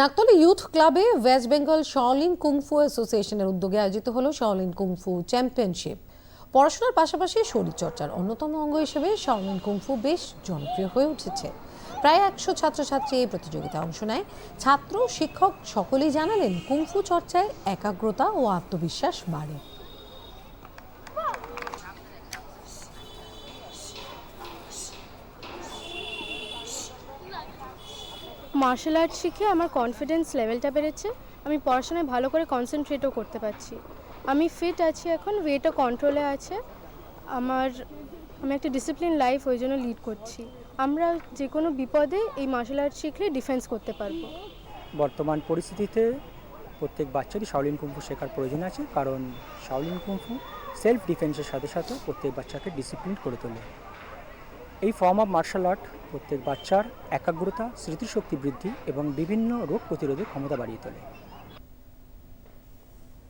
নাকতলী youth ক্লাবে West Bengal Shaolin kung fu অ্যাসোসিয়েশনের উদ্যোগে আয়োজিত হলো শাওলিন কুংফু চ্যাম্পিয়নশিপ। পড়াশোনার পাশাপাশি শরীরচর্চার অন্যতম অঙ্গ হিসেবে শাওলিন কুংফু বেশ জনপ্রিয় হয়ে উঠেছে। প্রায় একশো ছাত্রছাত্রী এই প্রতিযোগিতায় অংশ নেয়। ছাত্র, শিক্ষক সকলেই জানালেন কুংফু চর্চায় একাগ্রতা ও আত্মবিশ্বাস বাড়ে। মার্শাল আর্ট শিখে আমার কনফিডেন্স লেভেলটা বেড়েছে। আমি পড়াশোনায় ভালো করে কনসেন্ট্রেটও করতে পারছি। আমি ফিট আছি এখন ওয়েটও কন্ট্রোলে আছে। আমার, আমি একটা ডিসিপ্লিন লাইফ ওই জন্য লিড করছি। আমরা যে কোনো বিপদে এই মার্শাল আর্ট শিখলে ডিফেন্স করতে পারব। বর্তমান পরিস্থিতিতে প্রত্যেক বাচ্চারই শাওলিন কুম্ফু শেখার প্রয়োজন আছে, কারণ শাওলিন কুম্ফু সেলফ ডিফেন্সের সাথে সাথে প্রত্যেক বাচ্চাকে ডিসিপ্লিন করে তোলে। এই ফর্ম অফ মার্শাল আর্ট প্রত্যেক বাচ্চার একাগ্রতা স্মৃতিশক্তি বৃদ্ধি এবং বিভিন্ন রোগ প্রতিরোধের ক্ষমতা বাড়িয়ে তোলে।